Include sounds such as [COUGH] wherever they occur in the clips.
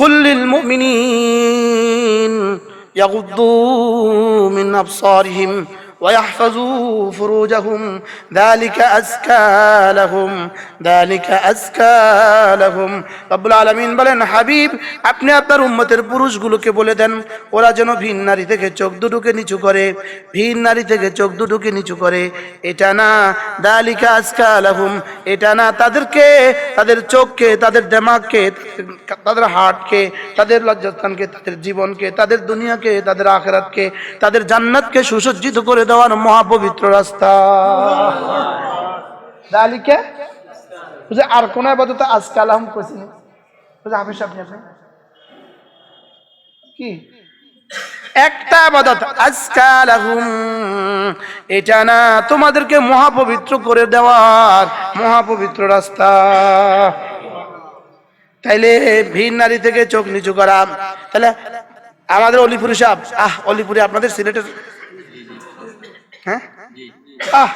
قل للمؤمنين يغضوا من أبصارهم ويحفظوا فروجهم ذلك أزكى لهم ذلك أزكى لهم রব্বুল আলামিন বলেন হাবিব আপনি আপনার উম্মতের পুরুষগুলোকে বলে দেন ওরা যেন ভিন নারী থেকে চোখ দুটোকে নিচু করে ভিন নারী থেকে চোখ দুটোকে নিচু করে এটা না দালিকা আজকা আলাহুম এটা না তাদেরকে তাদের চোখকে তাদের দেমাগকে তাদের- তাদের হার্টকে তাদের লজ্জাস্থানকে তাদের জীবনকে তাদের দুনিয়াকে তাদের আখেরাতকে তাদের জান্নাতকে সুসজ্জিত করে দেওয়ার মহাপবিত্র রাস্তা। দালিকা? বুঝে আর কোন আপাতত আজকে আলহাম কইছিনি বুঝে হাফিজ আপনি আপনি? কি? একটা আবাদত আজকালাহুম এটা না তোমাদেরকে মহাপবিত্র করে দেওয়ার মহাপবিত্র রাস্তা। তাইলে ভিন নারী থেকে চোখ নিচু করা। তাহলে আমাদের অলিপুরি সাহেব আহ অলিপুরি আপনাদের সিলেটের হ্যাঁ? আহ,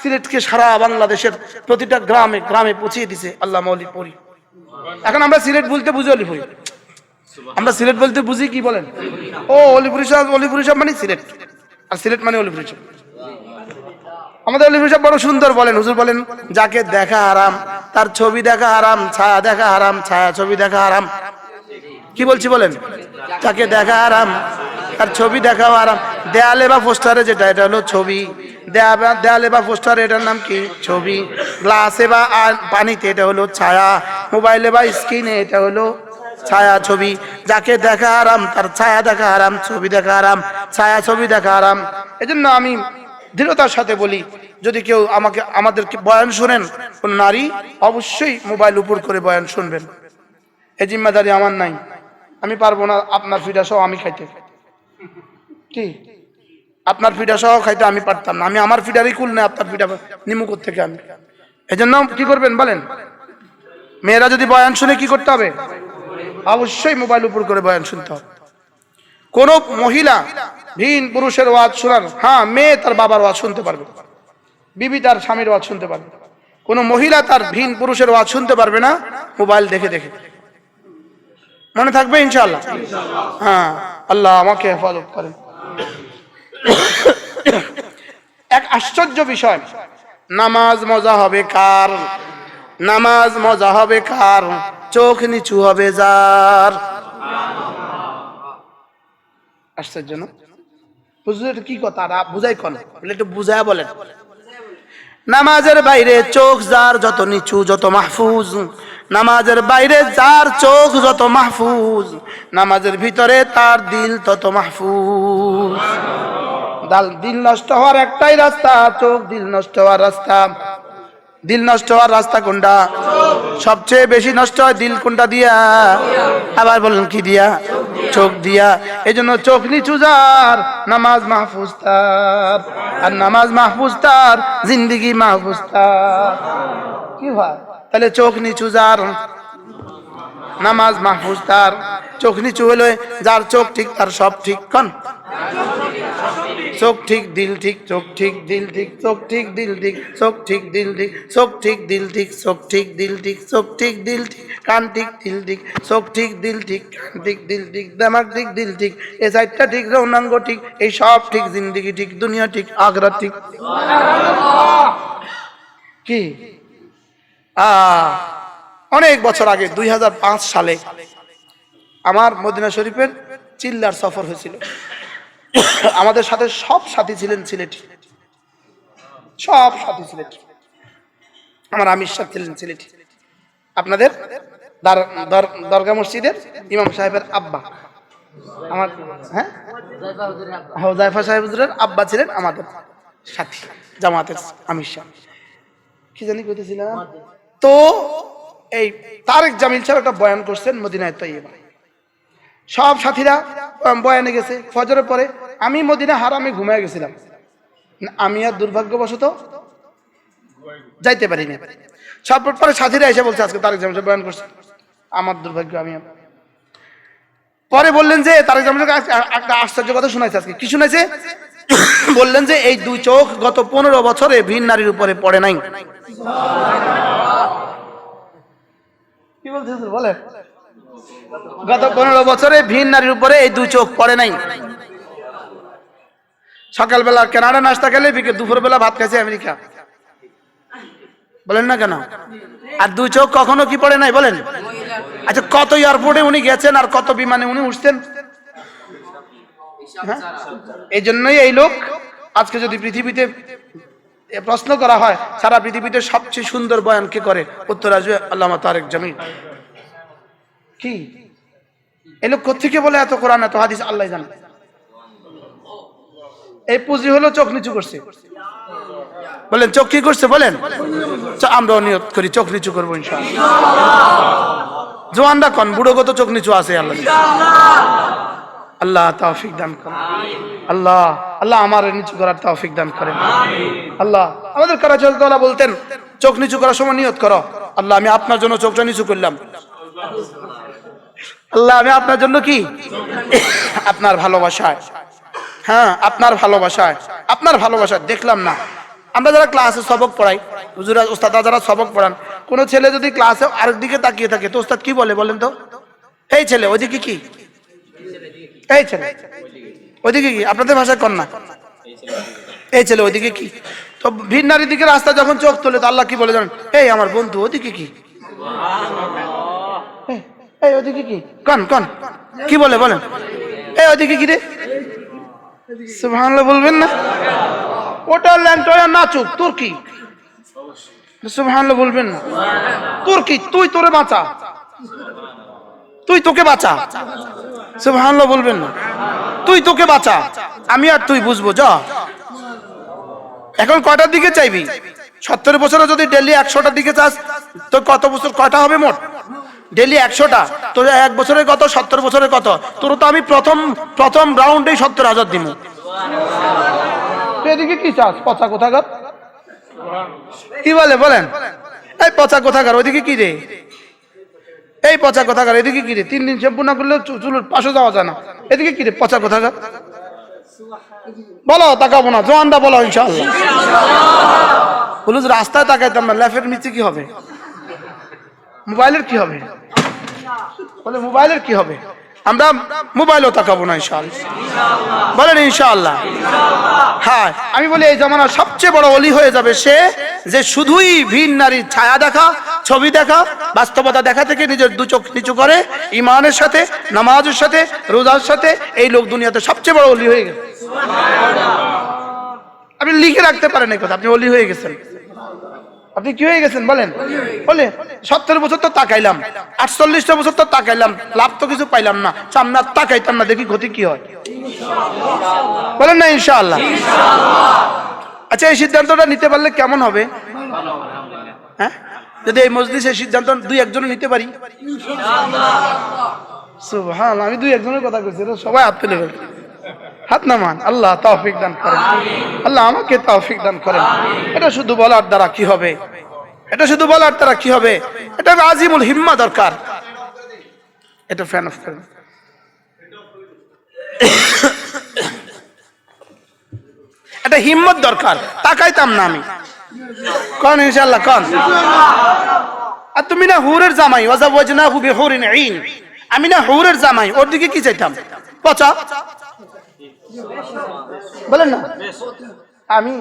সিলেটকে সারা বাংলাদেশের প্রতিটা গ্রামে গ্রামে পৌঁছিয়ে দিছে আল্লাহ অলিপুরি এখন আমরা সিলেট বলতে বুঝি অলিপুরি। আমরা সিলেট বলতে বুঝি কি বলেন? ও, অলিপুরি সাহেব অলিপুরি সাহেব মানে সিলেট। আর সিলেট মানে অলিপুরি সাহেব আমাদের অলিপুরি সাহেব বড় সুন্দর বলেন। হুজুর বলেন, যাকে দেখা আরাম তার ছবি দেখা আরাম ছায়া দেখা আরাম ছায়া ছবি দেখা আরাম কি বলছি বলেন? যাকে দেখা আরাম তার ছবি দেখাও আরাম। দেয়ালে বা পোস্টারে যেটা, এটা হলো ছবি। দেয়ালে বা পোস্টারে এটার নাম কি? ছবি। গ্লাসে বা পানিতে এটা হলো ছায়া। মোবাইলে বা স্ক্রিনে এটা হলো ছায়া ছবি। যাকে দেখা আরাম, তার ছায়া দেখা আরাম, ছবি দেখা আরাম, ছায়া ছবি দেখা আরাম। এজন্য আমি দৃঢ়তার সাথে বলি, যদি কেউ আমাকে আমাদেরকে বয়ান শোনেন কোন নারী, অবশ্যই মোবাইল উপর করে বয়ান শুনবেন। এই জিম্মাদারি আমার নাই। আমি পারব না আপনার ফিডা সহ আমি খাইতে। কি? আপনার ফিডা সহ খাইতে আমি পারতাম না। আমি আমার ফিডারই কুল না, আপনার ফিডা নিমু থেকে আমি? এই জন্য কি করবেন বলেন? মেয়েরা যদি বয়ান শুনে কি করতে হবে? অবশ্যই মোবাইল উপর করে বয়ান শুনতে হবে। কোন মহিলা ভিন পুরুষের ওয়াজ শোনার হ্যাঁ মেয়ে তার বাবার ওয়াজ শুনতে পারবে। বিবি তার স্বামীর ওয়াজ শুনতে পারবে। কোন মহিলা তার ভিন পুরুষের ওয়াজ শুনতে পারবে না, মোবাইল দেখে দেখে। মনে থাকবে ইনশাআল্লাহ। হ্যাঁ আল্লাহ আমাকে হেফাজত করেন। এক আশ্চর্য বিষয়, নামাজ মজা হবে কার? নামাজ মজা হবে কার? চোখ নিচু হবে যার। আশ্চর্য না? বুঝলে কি কথা? বুঝাই কন। বলে একটু বুঝায় বলেন। নামাজের বাইরে চোখ যার, যত নিচু, যত মাহফুজ। নামাজের বাইরে যার চোখ যত মাহফুজ, নামাজের ভিতরে তার দিল তত মাহফুজ। দাল দিল নষ্ট হওয়ার একটাই রাস্তা, চোখ দিল নষ্ট হওয়ার রাস্তা। দিল নষ্ট হওয়ার রাস্তা কোনটা? সবচেয়ে বেশি নষ্ট হয় দিল কোনটা দিয়া? আবার বলেন কি দিয়া? চোখ দিয়া। এই জন্য চোখ নিচু যার, নামাজ মাহফুজ তার। আর নামাজ মাহফুজ তার, জিন্দিগি মাহফুজ তার। কি হয় তাহলে চোখ নিচু যার নামাজ মাহফুজ তার চোখ নিচু হলে যার চোখ ঠিক তার সব ঠিক কন চোখ ঠিক দিল ঠিক চোখ ঠিক দিল ঠিক চোখ ঠিক দিল ঠিক চোখ ঠিক দিল ঠিক চোখ ঠিক দিল ঠিক চোখ ঠিক দিল ঠিক চোখ ঠিক দিল ঠিক কান ঠিক দিল ঠিক চোখ ঠিক দিল ঠিক কান ঠিক দিল ঠিক দেমাগ ঠিক দিল ঠিক এ সাইডটা ঠিক রৌনাঙ্গ ঠিক এই সব ঠিক জিন্দিগি ঠিক দুনিয়া ঠিক আগ্রা ঠিক কি অনেক বছর আগে, দুই হাজার পাঁচ সালে আমার মদিনা শরীফের চিল্লার সফর হয়েছিল। আমাদের সাথে সব সাথী ছিলেন সিলেটি সব সাথী সিলেটি আমার আমির সাহেব ছিলেন সিলেটি আপনাদের দার- দর- দরগা মসজিদের ইমাম সাহেবের আব্বা। আমার হ্যাঁ? হোজাইফা সাহেব আব্বা ছিলেন আমাদের সাথী, জামাতের আমির সাহেব। কি জানি কইতেছিলাম? তো এই তারেক জামিল সাহেব একটা বয়ান করছেন মদিনায় তৈবা সব সাথীরা বয়ানে গেছে, ফজরের পরে, আমি মদিনা হারামে ঘুমায় গেছিলাম। আমি আর দুর্ভাগ্যবশত যাইতে পারিনি। সব পরে সাথীরা এসে বলছে, আজকে তারেক জামিল সাহেব বয়ান করছে। আমার দুর্ভাগ্য, আমি পরে বললেন যে, তারেক জামিল একটা আশ্চর্য কথা শোনাইছে আজকে। কি শোনাইছে? [COUGHS] বললেন যে এই দুই চোখ গত পনেরো বছরে ভিন নারীর উপরে পড়ে নাই। কি বলছে বলেন। গত পনেরো বছরে ভিন নারীর উপরে এই দুই চোখ পড়ে নাই। সকালবেলা কেনাডা নাস্তা খেলে দুপুরবেলা ভাত খাইছে আমেরিকা। বলেন না কেন? আর দুই চোখ কখনো কি পড়ে নাই, বলেন? আচ্ছা কত এয়ারপোর্টে উনি গেছেন আর কত বিমানে উনি উঠছেন? এই জন্যই এই লোক আজকে যদি পৃথিবীতে প্রশ্ন করা হয়, সারা পৃথিবীতে সবচেয়ে সুন্দর বয়ান কে করে? উত্তর আসবে আল্লামা তারেক জামিল। কি? এই লোক কোথেকে বলে এত কোরআন, এত হাদিস? আল্লাহ জানে। এই পুঁজি হলো চোখ নিচু করছে। বলেন, চোখ কি করছে? বলেন। আমরাও নিয়ত করি, চোখ নিচু করব ইনশাআল্লাহ। জোয়ানরা কন? বুড়ো কত চোখ নিচু আছে, আল্লাহ আল্লাহ তৌফিক দান করেন। আল্লাহ আল্লাহ আমার নিচু করার তৌফিক দান করেন। আল্লাহ, আমাদের কারাচলতলা বলতেন, চোখ নিচু করার সময় নিয়ত করো। আল্লাহ, আমি আপনার জন্য চোখটা নিচু করলাম। আল্লাহ, আমি আপনার জন্য কি? আপনার ভালোবাসায়। হ্যাঁ আপনার ভালোবাসায়। আপনার ভালোবাসায়, দেখলাম না। আমরা যারা ক্লাসে সবক পড়াই, হুজুরা ওস্তাদা যারা সবক পড়ান, কোনো ছেলে যদি ক্লাসে আরেক দিকে তাকিয়ে থাকে, তো ওস্তাদ কি বলে বলেন তো? এই ছেলে ওইদিকে কি? এই ছেলে। ওইদিকে কি? আপনাদের ভাষায় কন্যা এই ছেলে ওইদিকে কি? তো ভিন নারী দিকে রাস্তা যখন চোখ তোলে, তো আল্লাহ কি বলে জানেন? এই আমার বন্ধু, ওদিকে কি? এই ওদিকে কি? কন কন। কি বলে, বলেন। এই ওদিকে কি রে? সুবহানাল্লাহ বলবেন না? ওটা ল্যান্টয়া নাচুক তোর কি? সুবহানাল্লাহ বলবেন না। তোর কি? তুই তোরে বাঁচা। তুই তোকে বাঁচা। সুবহানাল্লাহ বলবেন না। তুই তোকে বাঁচা। আমি আর তুই বুঝব, যা। এখন কয়টার দিকে চাইবি? সত্তর বছরে যদি ডেলি একশোটার দিকে চাস, তো কত বছর কয়টা হবে মোট? ডেলি একশোটা। তোর এক বছরের কত, সত্তর বছরের কত? তোর তো আমি প্রথম প্রথম রাউন্ডেই সত্তর হাজার দিব এদিকে কি চাস? পচা কোথাকার? কি বলে, বলেন। এই পচা কোথাকার? ওইদিকে কি রে? এই পচা কথাকার, এদিকে কিরে তিন দিন শ্যাম্পু না করলে চুলের পাশে যাওয়া যায় না। এদিকে কিরে পচা কোথাকার। বলো, তাকাবো না জোয়ানটা বলো বলুন রাস্তায় তাকাইতাম না লেফের নিচে কি হবে? মোবাইলের কি হবে? বলে, মোবাইলের কি হবে? আমরা মোবাইলও তাকাবো না, ইনশাআল্লাহ। বলেন, ইনশাআল্লাহ। হ্যাঁ আমি বলি, এই জামানার সবচেয়ে বড় অলি হয়ে যাবে সে যে শুধুই ভিন নারীর ছায়া দেখা, ছবি দেখা, বাস্তবতা দেখা থেকে নিজের দু চোখ নিচু করে ইমানের সাথে, নামাজের সাথে, রোজার সাথে, এই লোক দুনিয়াতে সবচেয়ে বড় অলি হয়ে গেছে আপনি লিখে রাখতে পারেন এই কথা, আপনি অলি হয়ে গেছেন। আপনি কি হয়ে গেছেন? বলেন। বলে, সত্তর বছর তো তাকাইলাম। আটচল্লিশটা বছর তো তাকাইলাম। লাভ তো কিছু পাইলাম না। সামনে তাকাইতাম না, দেখি ক্ষতি কি হয়। বলেন না, ইনশাআল্লাহ। আচ্ছা এই সিদ্ধান্তটা নিতে পারলে কেমন হবে? হ্যাঁ? যদি এই মসজিদ সিদ্ধান্ত দুই একজন নিতে পারি? সুবহান আমি দুই একজনের কথা কইছি সবাই হাত হাত নামান। আল্লাহ তৌফিক দান করেন। আল্লাহ আমাকে তৌফিক দান করেন। এটা শুধু বলার দ্বারা কি হবে? এটা শুধু বলার দ্বারা কি হবে? এটা আজিমুল হিম্মা দরকার। এটা ফ্যান অফ করেন। এটা হিম্মত দরকার। তাকাইতাম না আমি। কন ইনশাল্লাহ কন। আর তুমি না হুরের জামাই। ওয়াজা ওয়াজনা হুবি হুরিন আমি না হুরের জামাই। ওর দিকে কি চাইতাম? পচা? বলেন না? আমি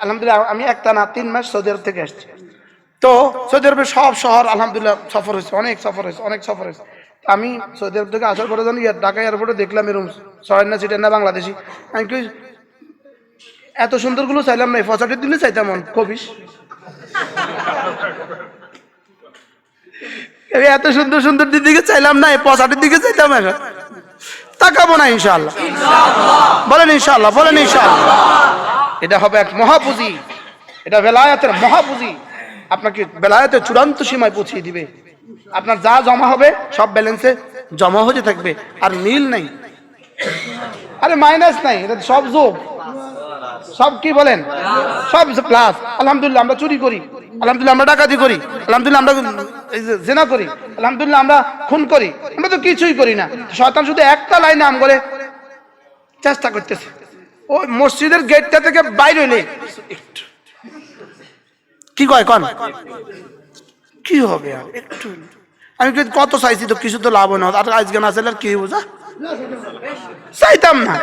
আলহামদুলিল্লাহ আমি একটা না তিন মাস সৌদি আরব থেকে আসছি। তো সৌদি আরবের সব শহর আলহামদুলিল্লাহ সফর হয়েছে অনেক সফর হয়েছে অনেক সফর হয়েছে। আমি সৌদি আরব থেকে আসার পরে ইয়ার- ঢাকা এয়ারপোর্টে দেখলাম এরকম ছয় না সিটের না বাংলাদেশি। আমি কি এত সুন্দরগুলো চাইলাম না ফসাটির দিলে চাইতাম কবিস এত সুন্দর সুন্দর দিকে চাইলাম না পঁচাটির দিকে চাইতাম এখন তাকাবো না ইনশাল্লাহ বলেন ইনশাল্লাহ বলেন ইনশাল্লাহ এটা হবে এক মহাপুঁজি এটা বেলায়াতের মহাপুঁজি আপনাকে বেলায়াতের চূড়ান্ত সীমায় পৌঁছিয়ে দিবে। আপনার যা জমা হবে, সব ব্যালেন্সে জমা হতে থাকবে। আর মিল নেই। আরে মাইনাস নাই, এটা সব যোগ। সব কি বলেন? সব প্লাস আলহামদুলিল্লাহ, আমরা চুরি করি। আলহামদুলিল্লাহ, আমরা ডাকাতি করি। আলহামদুলিল্লাহ, আমরা জেনা করি, আলহামদুলিল্লাহ আমরা খুন করি, আমরা তো কিছুই করি না। শয়তান শুধু একটা লাইনে আম করে চেষ্টা করতেছে। ওই মসজিদের গেটটা থেকে বাইরে একটু কি কয়, কন? কি হবে আর? একটু আমি কত চাইছি তো কিছু তো লাভ না। আর আজকে না চাইলে কি বোঝা চাইতাম না।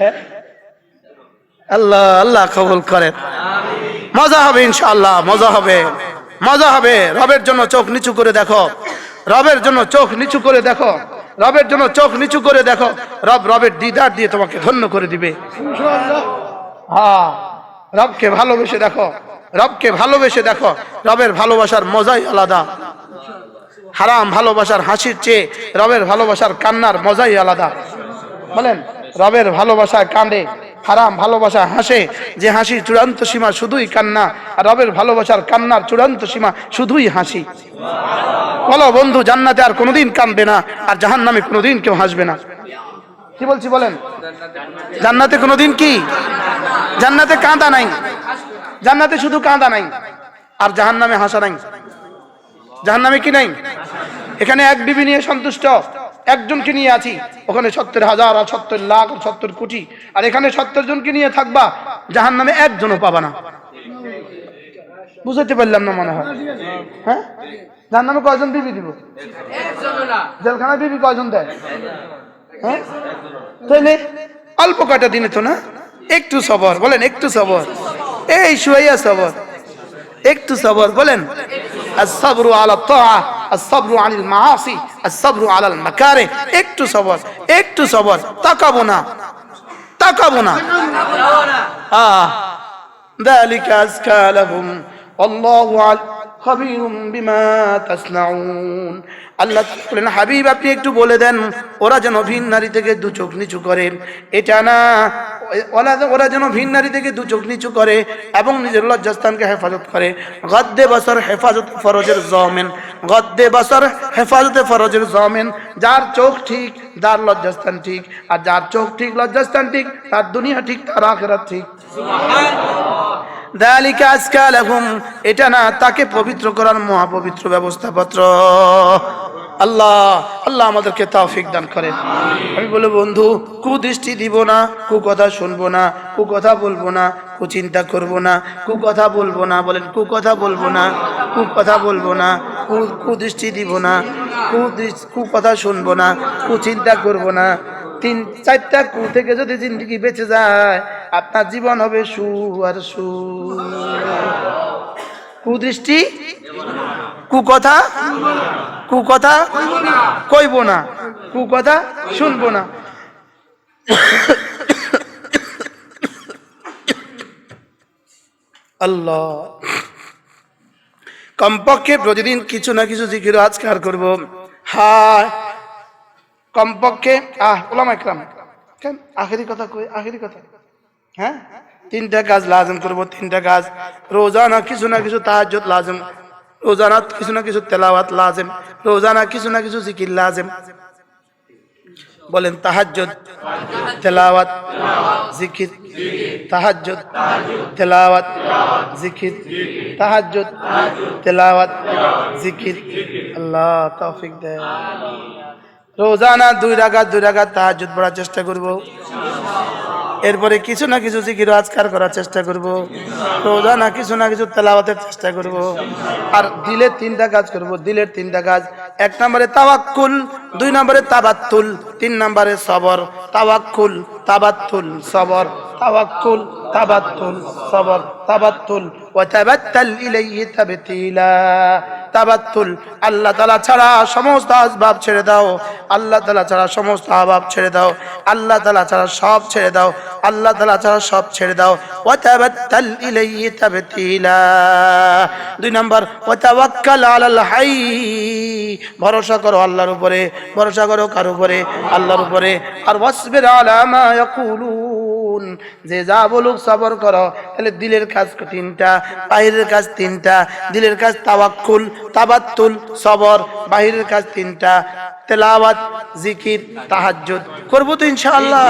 হ্যাঁ? আল্লাহ আল্লাহ কবুল করেন। মজা হবে ইনশাল্লাহ মজা হবে। মজা হবে। রবের জন্য চোখ নিচু করে দেখো। রবের জন্য চোখ নিচু করে দেখো। রবের জন্য চোখ নিচু করে দেখো। রব রবের দিদার দিয়ে তোমাকে ধন্য করে দিবে। হ্যাঁ রবকে ভালোবেসে দেখো। রবকে ভালোবেসে দেখো। রবের ভালোবাসার মজাই আলাদা। হারাম ভালোবাসার হাসির চেয়ে রবের ভালোবাসার কান্নার মজাই আলাদা। বলেন, রবের ভালোবাসায় কান্দে হারাম ভালোবাসা হাসে, যে হাসির চূড়ান্ত সীমা শুধুই কান্না, আর রবের ভালোবাসার কান্নার চূড়ান্ত সীমা শুধুই হাসি। বলো বন্ধু, জান্নাতে আর কোনোদিন কাঁদবে না, আর জাহান নামে কোনোদিন কেউ হাসবে না। কি বলছি বলেন? জান্নাতে কোনোদিন কি? জান্নাতে কাঁদা নাই। জান্নাতে শুধু কাঁদা নাই, আর জাহান নামে হাসা নাই। জাহান নামে কি নাই? এখানে এক বিবি নিয়ে সন্তুষ্ট। একজনকে নিয়ে আছি। ওখানে সত্তর হাজার আর সত্তর লাখ আর সত্তর কোটি। আর এখানে সত্তর জনকে নিয়ে থাকবা জাহান নামে একজনও পাবা না। বুঝতে পারলাম না মনে হয়। হ্যাঁ? যার নামে কয়জন বিবি দিব? জেলখানায় বিবি কয়জন দেয়? হ্যাঁ? তাইলে অল্প কয়টা দিনে তো না? একটু সবর, বলেন একটু সবর। এই শুয়াইয়া সবর। একটু সবর, বলেন আর সবরু আলা তো الصبر عن المعاصي الصبر على المكاره একটু সবর একটু সবর তাকাবো না তাকাবো না آه ذلك أزكى لهم والله عل- خبير بما تصنعون আল্লাহ বলেন, হাবিব, আপনি একটু বলে দেন, ওরা যেন ভিন নারী থেকে দু চোখ নিচু করে। এটা না ওরা ওরা যেন ভিন নারী থেকে দু চোখ নিচু করে এবং নিজের লজ্জাস্থানকে হেফাজত করে। গদ্দে বছর হেফাজত ফরজের জমেন, গদ্দে বছর হেফাজতে ফরজের জমেন। যার চোখ ঠিক যার লজ্জাস্থান ঠিক, আর যার চোখ ঠিক, লজ্জাস্থান ঠিক, তার দুনিয়া ঠিক, তার আখেরাত ঠিক। দালিকা আজকা লাহুম এটা না, তাকে পবিত্র করার মহাপবিত্র ব্যবস্থাপত্র। আল্লাহ আল্লাহ আমাদেরকে তৌফিক দান করেন। আমি বলে বন্ধু, কুদৃষ্টি দিব না কু কথা শুনব না কু কথা বলব না কু চিন্তা করব না কু কথা বলব না, বলেন কু কথা বলব না কু কথা বলব না, কু, কুদৃষ্টি দিব না কু কু কথা শুনব না কু চিন্তা করব না। তিন, চারটা কু থেকে যদি জিন্দগি বেঁচে যায়, আপনার জীবন হবে সু আর সু কুদৃষ্টি? কুকথা? কুকথা? কইব না কুকথা? শুনব না আল্লাহ। কমপক্ষে প্রতিদিন কিছু না কিছু জিকির আজকার করব। হায়। কমপক্ষে আহ, ওলাম একরাম। কেন? আখেরি কথা কই? আখেরি কথা। হ্যাঁ? তিনটা কাজ লাজম করব, তিনটা কাজ। রোজানা কিছু না কিছু তাহাজ্জুদ লাজম। রোজানা কিছু না কিছু তেলাওয়াত লাজম। রোজানা কিছু না কিছু জিকির লাজম। বলেন, তাহাজ্জুদ, তেলাওয়াত, জিকির, তাহাজ্জুদ, তেলাওয়াত, জিকির, তাহাজ্জুদ, তেলাওয়াত, জিকির। আল্লাহ তৌফিক দেয় রোজানা দুই রাগাত দুই রাগাত তাহাজ্জুদ পড়ার চেষ্টা করব। এরপরে কিছু না কিছু জিকির আজকার করার চেষ্টা করব। রোজানা কিছু না কিছু তেলাওয়াতের চেষ্টা করব। আর দিলের তিনটা কাজ করব, দিলের তিনটা কাজ। এক নম্বরে তাওয়াক্কুল, দুই নম্বরে তাবাত্তুল, তিন নম্বরে সবর। তাওয়াক্কুল, তাবাত্তুল, সবর। তাওয়াক্কুল, তাবাত্তুল, সবর। তাবাত্তুল, ওয়া তাবাত্তাল ইলাইহি তাবতিলা। তাবাত্তুল। আল্লাহ তালা ছাড়া সমস্ত আসবাব ছেড়ে দাও। আল্লাহ তালা ছাড়া সমস্ত আবাব ছেড়ে দাও। আল্লাহ তালা ছাড়া সব ছেড়ে দাও। আল্লাহ তালা ছাড়া সব ছেড়ে দাও। ওয়া তাবাত্তাল ইলাইহি তাবতিলা। দুই নাম্বার, ওয়া তাওয়াক্কাল আলাল হাই। ভরসা করো আল্লাহর উপরে, ভরসা করো কার উপরে? আল্লাহর উপরে। আর ওয়াসবির আলা মা যে যা বলুক সবর করো। তাহলে দিলের কাজ তিনটা, বাহিরের কাজ তিনটা, দিলের কাজ তাওয়াক্কুল, তাবাত্তুল, সবর, বাহিরের কাজ তিনটা, তেলাওয়াত, জিকির, তাহাজ্জুদ। করব তো ইনশাআল্লাহ।